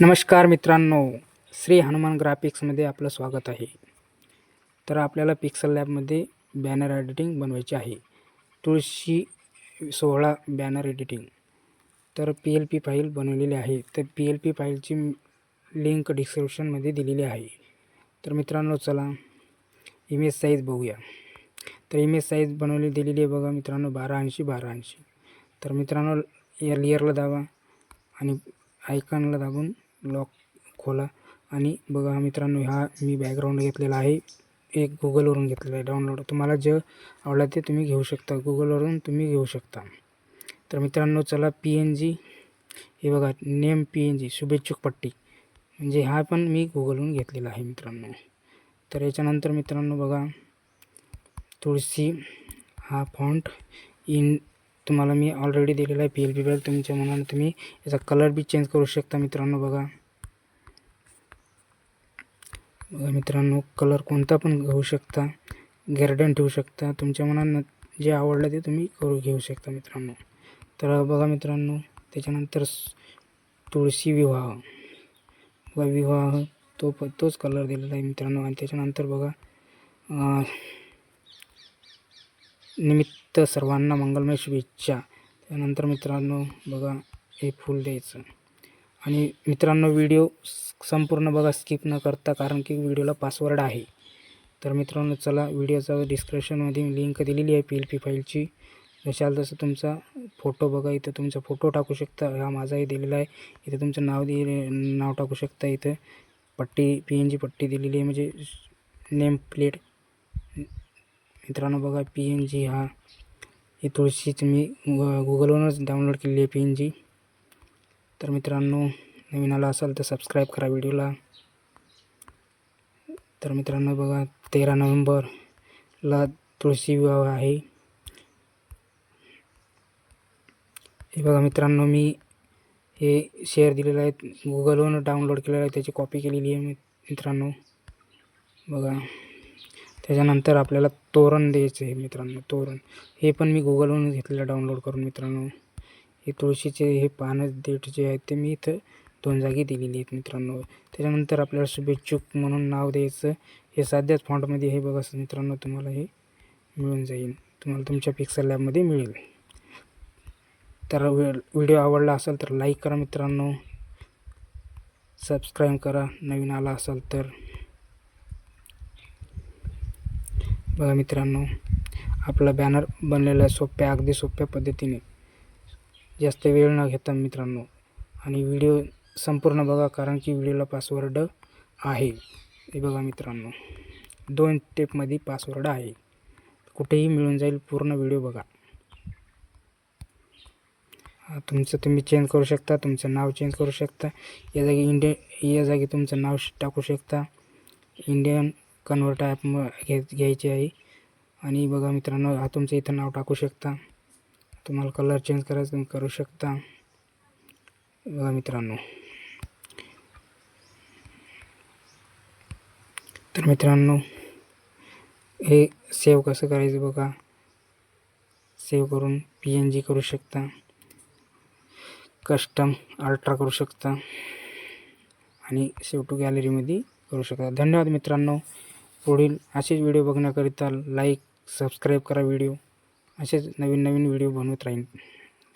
नमस्कार मित्रांनो श्री हनुमान ग्राफिक्समध्ये आपलं स्वागत आहे. तर आपल्याला पिक्सल लॅबमध्ये बॅनर एडिटिंग बनवायची आहे. तुळशी सोहळा बॅनर एडिटिंग तर पी एल पी फाईल बनवलेली आहे. तर पी एल पी फाईलची लिंक डिस्क्रिप्शनमध्ये दिलेली आहे. तर मित्रांनो चला इमेज साईज बघूया. तर इमेज साईज बनवली दिलेली आहे बघा मित्रांनो बारा ऐंशी बारा ऐंशी तर मित्रांनो या लेअरला दाबा आणि आयकॉनला दाबून लॉक खोला. आणि बघा मित्रांनो हा मी बॅकग्राऊंड घेतलेला आहे. एक गुगलवरून घेतलेला आहे डाउनलोड तुम्हाला जे आवडलं ते तुम्ही घेऊ शकता. गुगलवरून तुम्ही घेऊ शकता. तर मित्रांनो चला पी एन जी हे बघा नेम पी एन जी शुभेच्छुक पट्टी. म्हणजे हा पण मी गुगलवरून घेतलेला आहे मित्रांनो. तर याच्यानंतर मित्रांनो बघा तुळशी हा फॉन्ट इन तुम्हाला मी ऑलरेडी दिलेला आहे पी एल पी बॅग तुमच्या मनानं तुम्ही याचा कलर बी चेंज करू शकता मित्रांनो बघा. बघा मित्रांनो कलर कोणता पण घेऊ शकता. गॅर्डन ठेवू शकता. तुमच्या मनानं जे आवडलं ते तुम्ही करू घेऊ शकता मित्रांनो. तर बघा मित्रांनो त्याच्यानंतर तुळशी विवाह. बघा विवाह तो प तोच कलर दिलेला आहे मित्रांनो. आणि त्याच्यानंतर बघा निमित्त निमित्त सर्वांना मंगलमय शुभेच्छा. त्यानंतर मित्रांनो बघा हे फूल द्यायचं. आणि मित्रांनो व्हिडिओ संपूर्ण बघा स्किप न करता कारण की व्हिडिओला पासवर्ड आहे. तर मित्रांनो चला व्हिडिओचा डिस्क्रिप्शनमध्ये लिंक दिलेली आहे पी एल पी फाईलची जशाल तसं तुमचा फोटो बघा इथं तुमचा फोटो टाकू शकता. हा माझाही दिलेला आहे. इथं तुमचं नाव दिले नाव टाकू शकता इथं. पट्टी पी एन जी पट्टी दिलेली आहे. म्हणजे नेम प्लेट. मित्रांनो बघा पी एन जी हा ही थोडीशीच मी गु- गुगलवरूनच डाउनलोड केलेली आहे पी एन जी. तर मित्रांनो नवीन आला असाल तर सबस्क्राईब करा व्हिडिओला. तर मित्रांनो बघा तेरा नोव्हेंबरला तुळशी विवाह आहे. हे बघा मित्रांनो मी हे शेअर दिलेलं आहे. गुगलवरून डाउनलोड केलेलं आहे त्याची कॉपी केलेली आहे मित्रांनो. बघा. त्याच्यानंतर आपल्याला तोरण द्यायचं आहे मित्रांनो तोरण. हे पण मी गुगलवरून घेतलेलं डाउनलोड करून मित्रांनो. हे तुळशीचे हे पानं देठ जे आहेत ते मी इथं दोन जागी दिलेली आहेत मित्रांनो. त्याच्यानंतर आपल्याला शुभेच्छुक म्हणून नाव द्यायचं. हे साध्याच फॉन्टमध्ये हे बघा मित्रांनो तुम्हाला हे मिळून जाईल. तुम्हाला तुमच्या पिक्सल लॅबमध्ये मिळेल. तर व्हि- व्हिडिओ आवडला असेल तर लाईक करा मित्रांनो. सबस्क्राईब करा. नवीन आला असाल तर. बघा मित्रांनो आपला बॅनर बनलेला आहे सोप्या अगदी सोप्या पद्धतीने. जास्त वेळ न घेता मित्रांनो आणि व्हिडिओ संपूर्ण बघा कारण की व्हिडिओला पासवर्ड आहे. हे बघा मित्रांनो दोन टेपमध्ये पासवर्ड आहे. कुठेही मिळून जाईल पूर्ण व्हिडिओ बघा. तुमचं तुम्ही चेंज करू शकता तुमचं नाव चेंज करू शकता. या जागी इंडिया या जागी तुमचं नाव टाकू शकता. इंडियन कन्वर्ट ॲप म घ्यायची आहे. आणि बघा मित्रांनो हा तुमचं इथं नाव टाकू शकता. तुम्हाला कलर चेंज करायचं तुम्ही करू शकता. बघा मित्रांनो. तर मित्रांनो हे सेव्ह कसं करायचं बघा. सेव्ह करून पी एन जी करू शकता. कस्टम अल्ट्रा करू शकता. आणि सेव टू गॅलरीमध्ये करू शकता. धन्यवाद मित्रांनो. पुढील असेच व्हिडिओ बघण्याकरिता लाईक सबस्क्राईब करा व्हिडिओ असेच नवीन नवीन व्हिडिओ बनवत राहीन.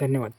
धन्यवाद.